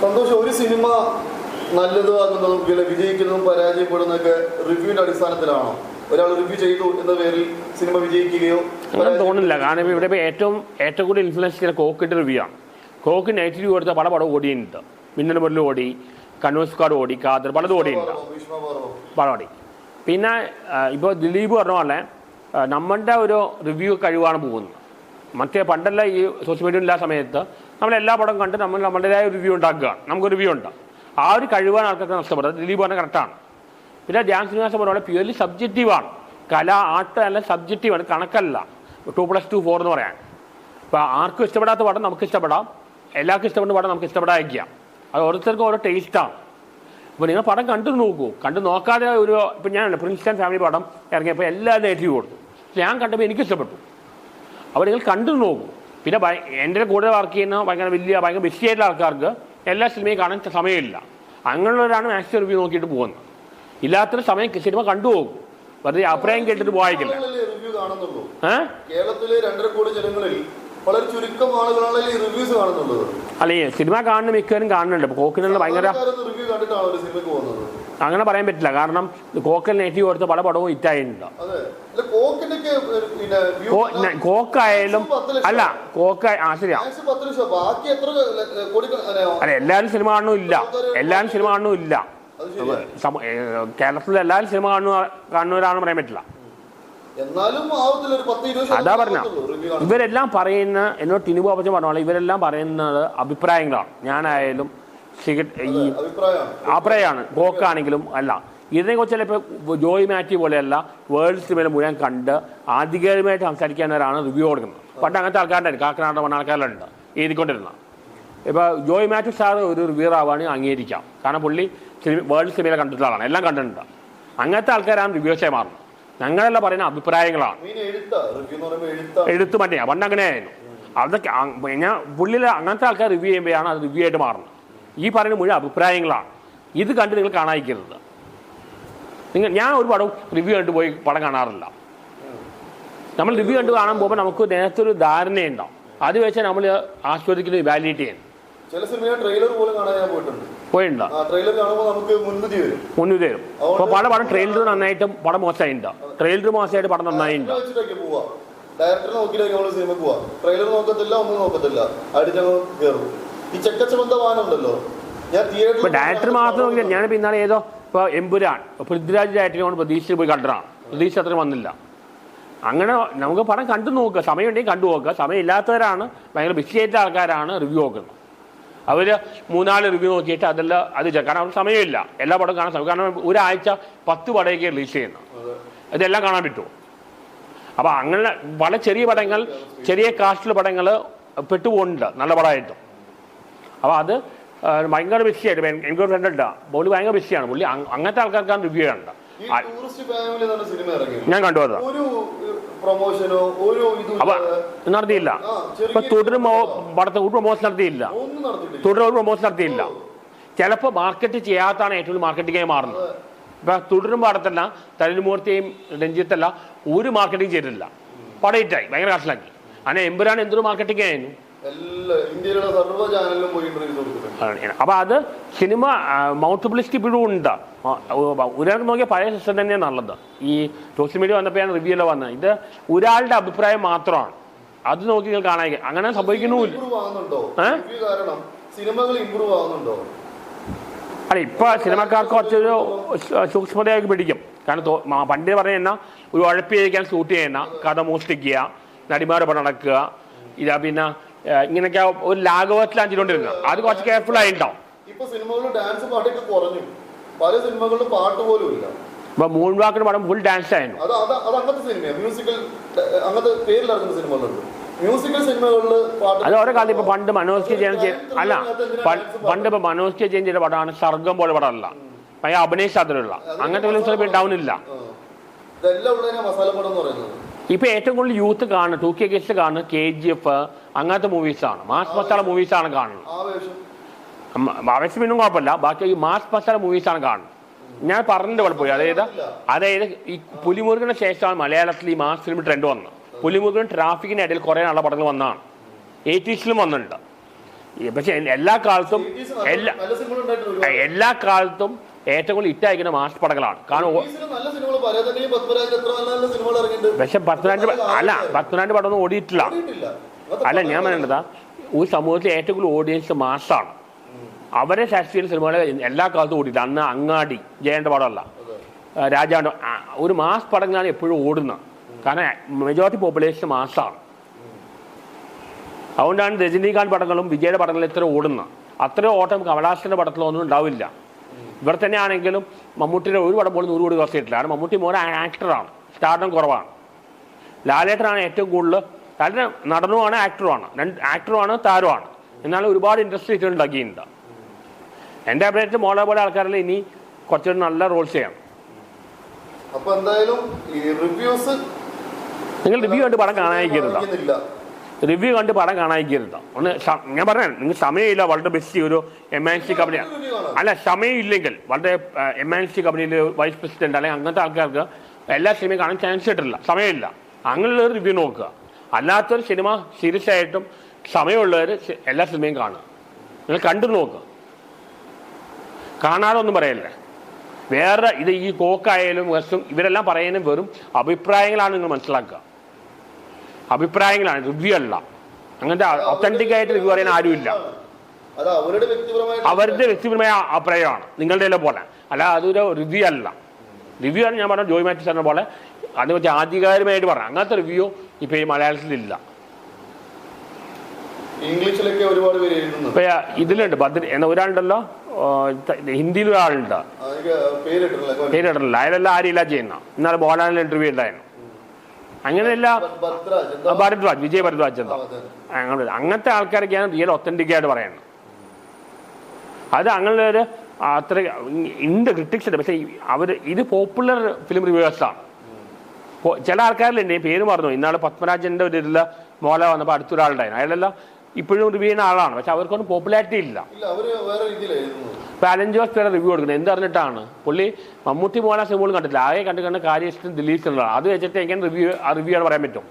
സന്തോഷം. ഒരു സിനിമ നല്ലതാകുന്നതും പിന്നെ വിജയിക്കുന്നതും പരാജയപ്പെടുന്നതൊക്കെ റിവ്യൂവിന്റെ അടിസ്ഥാനത്തിലാണോ? ഒരാൾ റിവ്യൂ ചെയ്തു എന്ന പേരിൽ സിനിമ വിജയിക്കുകയോ അങ്ങനെ തോന്നുന്നില്ല. കാരണം ഇവിടെ ഏറ്റവും ഏറ്റവും കൂടുതൽ ഇൻഫ്ലുവൻസ് ചെയ്യുന്ന കോക്കിന്റെ റിവ്യൂ ആണ്. കോക്ക് നൈറ്റ് റിവ്യൂ കൊടുത്ത പല പടം ഓടിയുണ്ട് മിന്നൽ മുരളി ഓടി സ്ക്വാഡ് ഓടി കാതർ പലതും ഓടിയിട്ടുണ്ട്. പടം ഓടി. പിന്നെ ഇപ്പോൾ ദിലീപ് പറഞ്ഞ പോലെ നമ്മളുടെ ഒരു റിവ്യൂ കഴിവാണ് പോകുന്നത്. മറ്റേ പണ്ടല്ല ഈ സോഷ്യൽ മീഡിയ ഇല്ലാത്ത സമയത്ത് നമ്മൾ എല്ലാ പടം കണ്ട് നമ്മൾ നമ്മുടേതായ റിവ്യൂ ഉണ്ടാക്കുകയാണ്. നമുക്ക് റിവ്യൂ ഉണ്ടാകും ആ ഒരു കഴിവാണ് ആൾക്കൊക്കെ നഷ്ടപ്പെടുന്നത്. ദിലീപ് പറഞ്ഞ കറക്റ്റാണ് പിന്നെ ധ്യാൻ ശ്രീനിവാസൻ പറഞ്ഞ പോലെ സബ്ജക്റ്റീവാണ് കല ആർട്ട് അല്ല സബ്ജക്റ്റീവാണ് കണക്കല്ല. ടു പ്ലസ് ടു ഫോർ എന്ന് പറയാൻ. അപ്പോൾ ആർക്കും ഇഷ്ടപ്പെടാത്ത പടം നമുക്ക് ഇഷ്ടപ്പെടാം. എല്ലാവർക്കും ഇഷ്ടപ്പെടുന്ന പടം നമുക്ക് ഇഷ്ടപ്പെടാതിരിക്കാം. അത് ഓരോരുത്തർക്കും ഓരോ ടേസ്റ്റാണ് അപ്പോൾ നിങ്ങൾ പടം കണ്ടു നോക്കൂ. കണ്ടു നോക്കാതെ ഒരു ഇപ്പം ഞാൻ പ്രിൻസ്റ്റൺ ഫാമിലി പടം ഇറങ്ങിയപ്പോൾ എല്ലാ നെഗറ്റീവ് കൊടുത്തു. ഞാൻ കണ്ടപ്പോൾ എനിക്ക് ഇഷ്ടപ്പെട്ടു അപ്പോൾ നിങ്ങൾ കണ്ടു നോക്കൂ. പിന്നെ എന്റെ കൂടെ വർക്ക് ചെയ്യുന്ന ഭയങ്കര വലിയ ഭയങ്കര ബിസി ആയിട്ടുള്ള ആൾക്കാർക്ക് എല്ലാ സിനിമയും കാണാൻ സമയമില്ല. അങ്ങനെയുള്ളവരാണ് മാക്സിമം റിവ്യൂ നോക്കിയിട്ട് പോകുന്നത്. ഇല്ലാത്തൊരു സമയം സിനിമ കണ്ടു പോകും. വെറുതെ അഭിപ്രായം കേട്ടിട്ട് പോകാതിരിക്കില്ല അല്ലേ സിനിമ കാണുന്ന മിക്കവരും കാണുന്നുണ്ട്. കോക്കിനുള്ള ഭയങ്കര അങ്ങനെ പറയാൻ പറ്റില്ല. കാരണം കോക്കൽ നെഗറ്റീവ് കൊടുത്ത പല പടവും ഹിറ്റായിട്ടുണ്ട് കോക്കായാലും അല്ല കോക്ക ആ ശരിയാ. അല്ല, എല്ലാവരും സിനിമ കാണുന്നില്ല എല്ലാവരും സിനിമ കാണുന്നില്ല. കേരളത്തിൽ എല്ലാവരും സിനിമ കാണുന്ന കാണുന്നവരാണെന്ന് പറയാൻ പറ്റില്ല. അതാ പറഞ്ഞ ഇവരെല്ലാം പറയുന്ന എന്നോട് ടിനുബു അപ്പച്ചൻ പറഞ്ഞോളാം ഇവരെല്ലാം പറയുന്നത് അഭിപ്രായങ്ങളാണ്. ഞാനായാലും സിഗരറ്റ് ഈ അഭിപ്രായമാണ്. കോക്കാണെങ്കിലും അല്ല. ഇതിനെക്കുറിച്ച് ചിലപ്പോൾ ജോയ് മാറ്റി പോലെയല്ല വേൾഡ് സിനിമയിൽ മുഴുവൻ കണ്ട് ആധികാരികമായിട്ട് സംസാരിക്കുന്നവരാണ് റിവ്യൂ കൊടുക്കുന്നത്. പണ്ട് അങ്ങനത്തെ ആൾക്കാരുണ്ടായിരുന്നു. കാക്കനാട് പറഞ്ഞ ആൾക്കാരുണ്ട് എഴുതിക്കൊണ്ടിരുന്ന. ഇപ്പോൾ ജോയ് മാത്യു സാർ ഒരു റിവ്യൂർ ആവുകയാണെങ്കിൽ അംഗീകരിക്കാം. കാരണം പുള്ളി സിനിമ വേൾഡ് സിനിമയിൽ കണ്ടിട്ടുള്ള ആളാണ്. എല്ലാം കണ്ടിട്ടുണ്ട്. അങ്ങനത്തെ ആൾക്കാരാണ് റിവ്യൂസേ മാറുന്നത്. ഞങ്ങളെല്ലാം പറയുന്ന അഭിപ്രായങ്ങളാണ്. എഴുത്താ. മറ്റേ പണ്ട് അങ്ങനെയായിരുന്നു. അതൊക്കെ ഞാൻ പുള്ളിയിൽ അങ്ങനത്തെ ആൾക്കാർ റിവ്യൂ ചെയ്യുമ്പോഴാണ് അത് റിവ്യൂ ആയിട്ട് മാറുന്നത്. ഈ പറയുന്ന മുഴുവൻ അഭിപ്രായങ്ങളാണ്. ഇത് കണ്ട് നിങ്ങൾ കാണാതിരിക്കരുത്. നിങ്ങൾ ഞാൻ ഒരു പടം റിവ്യൂ കണ്ടു പോയി പടം കാണാറില്ല. നമ്മൾ റിവ്യൂ കണ്ട് കാണാൻ പോകുമ്പോൾ നമുക്ക് നേരത്തെ ഒരു ധാരണയുണ്ടാവും. അത് വെച്ച് നമ്മൾ ആസ്വദിക്കുന്നത് ഇവാലുവേറ്റ് ആണ്. ചില സിനിമയുടെ ട്രെയിലർ പോലും കാണാൻ ഞാൻ പോയിട്ടുണ്ട്. പോയിട്ടുണ്ട് ട്രെയിലർ കാണുമ്പോൾ നമുക്ക് മുൻവിധി വരും. അപ്പോൾ പല പടം ട്രെയിലർ നന്നായിട്ടും പടം മോശമായിട്ടുണ്ട് ട്രെയിലർ മോശമായിട്ട് പടം നന്നായിട്ടുണ്ട് ഡയറക്ടർ നോക്കിയിട്ടൊക്കെ നമ്മൾ സിനിമയ്ക്ക് പോവാ. ട്രെയിലർ നോക്കത്തില്ല ഒന്നും നോക്കത്തില്ല. അടിച്ചങ്ങ് കയറും ഈ ചെക്കച്ചമന്ത വാനുണ്ടല്ലോ. ഞാൻ തിയേറ്ററിൽ ഡയറക്ടർ മാത്രം നോക്കിയാൽ ഞാൻ ഇന്നാളെ ഏതോ ഇപ്പൊ എമ്പുരാൻ പൃഥ്വിരാജ് ഡയറക്ടറിനോട് പ്രതീക്ഷിച്ച് പോയി കണ്ടതാണ്. പ്രതീക്ഷ അത്ര വന്നില്ല. അങ്ങനെ നമുക്ക് പടം കണ്ടു നോക്കുക സമയമുണ്ടെങ്കിൽ കണ്ടു നോക്കുക. സമയം ഇല്ലാത്തവരാണ് ഭയങ്കര ബിസി ആയിട്ട് ആൾക്കാരാണ് റിവ്യൂ നോക്കുന്നത്. അവർ മൂന്നാൽ റിവ്യൂ നോക്കിയിട്ട് അതെല്ലാം അത് കാരണം അവർക്ക് സമയമില്ല. എല്ലാ പടവും കാണാൻ സമയം കാരണം ഒരാഴ്ച പത്ത് പടയൊക്കെ റിലീസ് ചെയ്യുന്നു ഇതെല്ലാം കാണാൻ പറ്റുമോ? അപ്പോൾ അങ്ങനെ വളരെ ചെറിയ പടങ്ങൾ ചെറിയ കാസ്റ്റിലെ പടങ്ങൾ പെട്ടുപോകുന്നുണ്ട്. നല്ല പടമായിട്ടും. അപ്പോൾ അത് ഭയങ്കര ബിസിയായിട്ട് എനിക്കൊരു ഫ്രണ്ട് ഉണ്ടാ ബോളി ഭയങ്കര ബിസിയാണ്. പുള്ളി അങ്ങനത്തെ ആൾക്കാർക്കാണ് റിവ്യൂ ചെയ്യണ്ട ഞാൻ കണ്ടു അത്. പ്രൊമോഷനോ ഒരു നടത്തിയില്ല. ഇപ്പൊ തുടരും പടത്തെ ഒരു പ്രൊമോഷൻ നടത്തിയില്ല. തുടരും ഒരു പ്രൊമോഷൻ നടത്തിയില്ല. ചിലപ്പോൾ മാർക്കറ്റ് ചെയ്യാത്താണ് ഏറ്റവും മാർക്കറ്റിംഗായി മാറുന്നത്. ഇപ്പൊ തുടരും പാടത്തല്ല തരുമൂർത്തിയും രഞ്ജിത്തല്ല ഒരു മാർക്കറ്റിംഗ് ചെയ്തിട്ടില്ല. പടയിട്ടായി ഭയങ്കര കഷ്ടലാക്കി അങ്ങനെ എമ്പുരാൻ എന്തൊരു മാർക്കറ്റിംഗ് ആയിരുന്നു അപ്പൊ അത് സിനിമ മൗട്ടബിലിറ്റി ഇപ്പോഴും ഉണ്ട്. ഒരാൾക്ക് നോക്കിയ പഴയ സിസ്റ്റം തന്നെയാണ് നല്ലത്. ഈ സോഷ്യൽ മീഡിയ വന്നപ്പോഴാണ് റിവ്യൂ എല്ലാം വന്നത് ഇത് ഒരാളുടെ അഭിപ്രായം മാത്രമാണ്. അത് നോക്കി നിങ്ങൾ കാണാൻ അങ്ങനെ സംഭവിക്കുന്നുമില്ല. അല്ല ഇപ്പൊ സിനിമക്കാർക്ക് കുറച്ചൊരു സൂക്ഷ്മതയായി സൂക്ഷ്മതയാക്കി പിടിക്കും. കാരണം പണ്ട് പറയുന്ന ഒരു ഉഴപ്പിയിരിക്കാൻ ഷൂട്ട് ചെയ്യുന്ന കഥ മോഷ്ടിക്കുക നടിമാരെ പടം നടക്കുക ഇതാ പിന്നെ ഇങ്ങനെയൊക്കെ ഒരു ലാഘവത്തിൽ ചെയ്തുകൊണ്ടിരുന്നത് അത് കുറച്ച് കെയർഫുൾ ആയിട്ടുണ്ടാവും പല സിനിമകളിലും പാട്ട് പോലും ഇല്ല. ഇപ്പൊ മൂൺ വാക്കിന് പടം ഫുൾ ഡാൻസ് ആയിരുന്നു. അത് അങ്ങനത്തെ അങ്ങനത്തെ ഓരോ കാലത്ത് ഇപ്പൊ പണ്ട് മനോജ് കെ ജയൻ അല്ല പണ്ട് ഇപ്പൊ മനോജ് കെ ജയൻ ചെയ്ത പടമാണ് സർഗം പോലെ പടമല്ല. ഭയങ്കര അഭിനയിച്ചാത്തിലുള്ള അങ്ങനത്തെ ഫിലിംസ് ഡൗൺ ഇല്ല ഇതെല്ലാം മസാല പടം എന്ന് പറയുന്നത്. ഇപ്പൊ ഏറ്റവും കൂടുതൽ യൂത്ത് കാണുന്നത് ടു കെ ഗസ്റ്റ് കാണുന്നത് കെ ജി എഫ് അങ്ങനത്തെ മൂവീസാണ് മാസ് മസാല മൂവീസാണ് കാണുന്നത്. ആവേശം പിന്നെ കുഴപ്പമില്ല. ബാക്കി ഈ മാസ് മസാല മൂവീസാണ് കാണുന്നത്. ഞാൻ പറഞ്ഞിട്ട് കുഴപ്പമില്ല അതായത് അതായത് ഈ പുലിമുരുകന് ശേഷമാണ് മലയാളത്തിൽ ഈ മാസ് ഫിലിം ട്രെൻഡ് വന്നത്. പുലിമുരുകൻ ട്രാഫിക്കിന് ഇടയിൽ കുറേ നല്ല പടങ്ങൾ വന്നതാണ്. എയ്റ്റീസിലും വന്നിട്ടുണ്ട്. പക്ഷെ എല്ലാ കാലത്തും എല്ലാ. എല്ലാ കാലത്തും ഏറ്റവും കൂടുതൽ ഇറ്റായിരിക്കുന്ന മാസ് പടങ്ങളാണ്. കാരണം ഓ- 80s നല്ല സിനിമകൾ പരേതനെയും പത്മരാജൻ എത്ര നല്ല നല്ല പക്ഷെ പത്തൊനാണ്ട് അല്ല പത്തൊനാണ്ട് പടമൊന്നും ഓടിയിട്ടില്ല. അല്ല ഞാൻ പറയേണ്ടതാ ഒരു സമൂഹത്തിൽ ഏറ്റവും കൂടുതൽ ഓഡിയൻസ് മാസാണ് അവരെ ശാസ്ത്രീയ സിനിമകളെ എല്ലാ കാലത്തും ഓടിയില്ല അന്ന് അങ്ങാടി ജയന്റെ പടമല്ല. രാജാണ്ട് ഒരു മാസ് പടങ്ങളാണ് എപ്പോഴും ഓടുന്നത്. കാരണം മെജോറിറ്റി പോപ്പുലേഷൻ മാസാണ് അതുകൊണ്ടാണ് രജനീകാന്ത് പടങ്ങളും വിജയുടെ പടങ്ങളും ഇത്ര ഓടുന്നത്. അത്രയും ഓട്ടം കമലാസിന്റെ പടത്തിലൊന്നും ഉണ്ടാവില്ല. ഇവിടെ തന്നെ ആണെങ്കിലും മമ്മൂട്ടിയുടെ ഒരു പടം പോലും നൂറ് കോടി കുറച്ചിട്ടില്ല കാരണം മമ്മൂട്ടി മോനെ ആക്ടറാണ് സ്റ്റാർഡം കുറവാണ്. ലാലേട്ടനാണ് ഏറ്റവും കൂടുതൽ ലാലേട്ടൻ നടനുമാണ് ആക്ടറുമാണ് രണ്ട് ആക്ടറുമാണ് താരമാണ് എന്നാലും ഒരുപാട് ഇൻഡസ്ട്രി ഉണ്ടാക്കിയിട്ടുണ്ട് എന്റെ അഭിപ്രായത്തിൽ മോളെ പോലെ ആൾക്കാരിൽ ഇനി കുറച്ചുകൂടി നല്ല റോൾസ് ചെയ്യണം. അപ്പൊ എന്തായാലും ഈ റിവ്യൂസ് നിങ്ങൾ റിവ്യൂ കണ്ട് പടം കാണാതിരിക്കരുത് റിവ്യൂ കണ്ട് പടം കാണാതിരിക്കരുത്. ഒന്ന് ഞാൻ പറഞ്ഞ നിങ്ങൾ സമയമില്ല വളരെ ബെസ്റ്റ് ഒരു എം എൻ സി കമ്പനിയാണ് അല്ല സമയമില്ലെങ്കിൽ വളരെ എം എൻ സി കമ്പനിയിലെ വൈസ് പ്രസിഡന്റ് അല്ലെങ്കിൽ അങ്ങനത്തെ ആൾക്കാർക്ക് എല്ലാ സിനിമയും കാണാൻ ചാൻസ് കിട്ടില്ല സമയമില്ല. അങ്ങനെയുള്ള റിവ്യൂ നോക്കുക. അല്ലാത്തൊരു സിനിമ സീരിയസ് ആയിട്ടും സമയമുള്ളവർ എല്ലാ സിനിമയും കാണുക. നിങ്ങൾ കണ്ടു നോക്കുക. കാണാതെ ഒന്നും പറയല്ലേ? വേറെ ഇത് ഈ കോക്കായാലും ഇവരെല്ലാം പറയാനും വെറും അഭിപ്രായങ്ങളാണ് നിങ്ങൾ മനസ്സിലാക്കുക. അഭിപ്രായങ്ങളാണ് റിവ്യൂ അല്ല അങ്ങനത്തെ ഒത്തന്റിക് ആയിട്ട് റിവ്യൂ പറയാൻ ആരുമില്ല. അവരുടെ വ്യക്തിപരമായ അഭിപ്രായമാണ് നിങ്ങളുടെ പോലെ. അല്ല അതൊരു റിവ്യൂ അല്ല റിവ്യൂ ആണ് ഞാൻ പറഞ്ഞ ജോയ് മാറ്റി സാറിനെ പോലെ അതിനെ പറ്റി ആധികാരികമായിട്ട് പറഞ്ഞു അങ്ങനത്തെ റിവ്യൂ ഇപ്പൊ ഈ മലയാളത്തിലില്ല ഇംഗ്ലീഷിലൊക്കെ ഒരുപാട് പേര് ഇതിലുണ്ട് ഭദ്ര എന്ന ഒരാളുണ്ടല്ലോ ഹിന്ദിയിൽ ഒരാളുണ്ട്. പേരിടല്ല അയാളെല്ലാം ആരില്ല ചെയ്യുന്ന. ഇന്നാളെ മോഹൻലാലിന്റെ ഇന്റർവ്യൂ ഉണ്ടായിരുന്നു. അങ്ങനെയല്ല? ഭരദ്വാജ് വിജയ് ഭരദ്വാജ് എന്താ? അങ്ങനെ അങ്ങനത്തെ ആൾക്കാരൊക്കെയാണ് റിയൽ ഒത്തന്റിക് ആയിട്ട് പറയുന്നത് അത് അങ്ങനെ ഒരു അത്ര ഉണ്ട് ക്രിട്ടിക്സ് ഉണ്ട് പക്ഷേ അവർ ഇത് പോപ്പുലർ ഫിലിം റിവ്യൂവേഴ്സാണ് ചില ആൾക്കാരിലുണ്ട് പേര് മറന്നു. ഇന്നാൾ പത്മരാജന്റെ ഒരു ഇതിൽ മോല വന്നപ്പോൾ അടുത്തൊരാളുണ്ടായിരുന്നു. അയാളെല്ലാം ഇപ്പോഴും റിവ്യൂ ചെയ്യുന്ന ആളാണ്. പക്ഷെ അവർക്കൊന്നും പോപ്പുലാരിറ്റി ഇല്ല. അലഞ്ചോസ് പേരെ റിവ്യൂ കൊടുക്കുന്നത്. എന്തറിഞ്ഞിട്ടാണ് പുള്ളി മമ്മൂട്ടി പോകാൻ സിനിമകളും കണ്ടിട്ടില്ല. ആകെ കണ്ടു കണ്ട ഇഷ്ടം ദിലീപ് സിനിമ അത് വെച്ചിട്ട് എങ്ങനെ റിവ്യൂ ആ റിവ്യൂ ആണ് പറയാൻ പറ്റും.